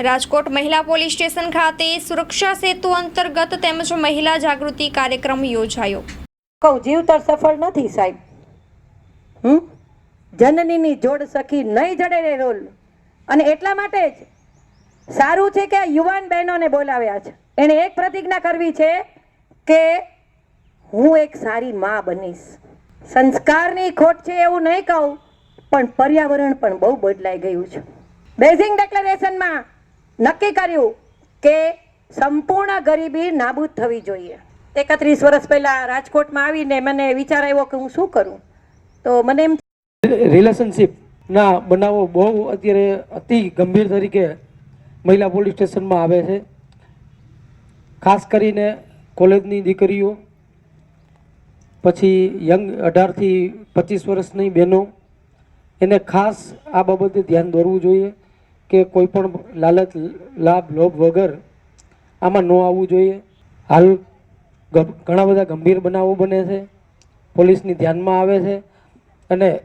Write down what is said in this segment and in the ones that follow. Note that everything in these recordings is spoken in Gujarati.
રાજકોટ મહિલા પોલીસ સ્ટેશન ખાતે સુરક્ષા સેતુ અંતર્ગત તેમજ મહિલા જાગૃતિ કાર્યક્રમ યોજાયો. કહું જીવતર સફળ નથી, સાહેબ. હમ? જનનીની જોડ સખી નહીં જડે રે રોલ. અને એટલા માટે જ સારું છે કે યુવાન બહેનોને બોલાવ્યા છે. એણે એક પ્રતિજ્ઞા કરવી છે કે હું એક સારી મા બનીશ. સંસ્કારની ખોટ છે એવું નહીં કહું, પણ પર્યાવરણ પણ બહુ બદલાઈ ગયું છે. બેઝિંગ ડિક્લેરેશનમાં નક્કી કર્યું કે સંપૂર્ણ ગરીબી નાબૂદ થવી જોઈએ. એકત્રીસ વર્ષ પહેલા રાજકોટમાં આવીને મને વિચાર આવ્યો કે હું શું કરું? તો મને એમ રિલેશનશિપના બનાવો બહુ અત્યારે અતિ ગંભીર તરીકે મહિલા પોલીસ સ્ટેશનમાં આવે છે. ખાસ કરીને કોલેજની દીકરીઓ, પછી યંગ અઢારથી પચીસ વર્ષની બહેનો. એને ખાસ આ બાબતે ધ્યાન દોરવું જોઈએ. કે કોઈ પણ લાલચ, લાભ, લોભ વગર આમાં ન આવવું જોઈએ. હાલ ઘણા બધા ગંભીર બનાવો બને છે. પોલીસની ધ્યાનમાં આવે છે. અને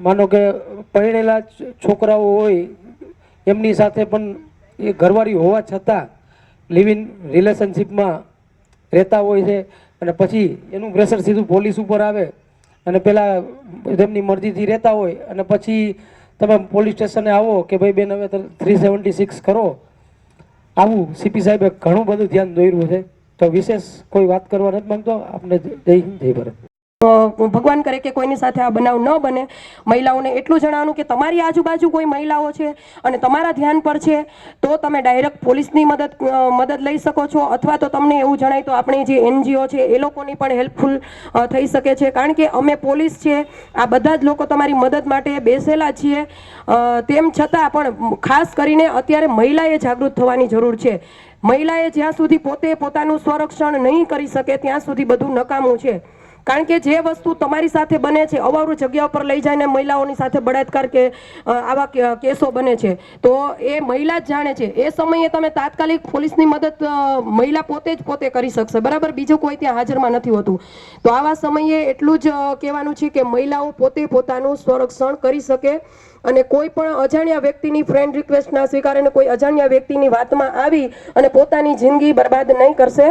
માનો કે પરણેલા છોકરાઓ હોય, એમની સાથે પણ એ ઘરવાળી હોવા છતાં લિવ રિલેશનશિપમાં રહેતા હોય છે. અને પછી એનું પ્રેશર સીધું પોલીસ ઉપર આવે. અને પહેલાં તેમની મરજીથી રહેતા હોય. અને પછી તમે પોલીસ સ્ટેશને આવો કે ભાઈ બેન, હવે થ્રી સેવન્ટી સિક્સ કરો. આવું સીપી સાહેબે ઘણું બધું ધ્યાન દોર્યું છે. તો વિશેષ કોઈ વાત કરવા નથી માંગતો? આપને જય હિન્દ, જય ભારત. ભગવાન કરે કે કોઈની સાથે આ બનાવ ન બને. મહિલાઓને એટલું જણાવવાનું કે તમારી આજુબાજુ કોઈ મહિલાઓ છે અને તમારા ધ્યાન પર છે, તો તમે ડાયરેક્ટ પોલીસની મદદ મદદ લઈ શકો છો અથવા તો તમને એવું જણાય તો આપણી જે એનજીઓ છે એ લોકોની પણ હેલ્પફુલ થઈ શકે છે. કારણ કે અમે પોલીસ છે, આ બધા જ લોકો તમારી મદદ માટે બેસેલા છીએ. તેમ છતાં પણ ખાસ કરીને અત્યારે મહિલાએ જાગૃત થવાની જરૂર છે. મહિલાએ જ્યાં સુધી પોતે પોતાનું સ્વરક્ષણ નહીં કરી શકે, ત્યાં સુધી બધું નકામું છે. કારણ કે જે વસ્તુ તમારી સાથે બને છે, અવારું જગ્યા ઉપર લઈ જઈને મહિલાઓની સાથે બળાત્કાર કે આવા કેસો બને છે, તો એ મહિલા જ જાણે છે. એ સમયે તમે તાત્કાલિક પોલીસની મદદ મહિલા પોતે જ પોતે કરી શકશે. બરાબર? બીજું કોઈ ત્યાં હાજરમાં નથી હોતું. તો આવા સમયે એટલું જ કહેવાનું છે કે મહિલાઓ પોતે પોતાનું સંરક્ષણ કરી શકે અને કોઈ પણ અજાણ્યા વ્યક્તિની ફ્રેન્ડ રિક્વેસ્ટ ના કોઈ અજાણ્યા વ્યક્તિની વાતમાં આવી અને પોતાની જિંદગી બરબાદ નહીં કરશે.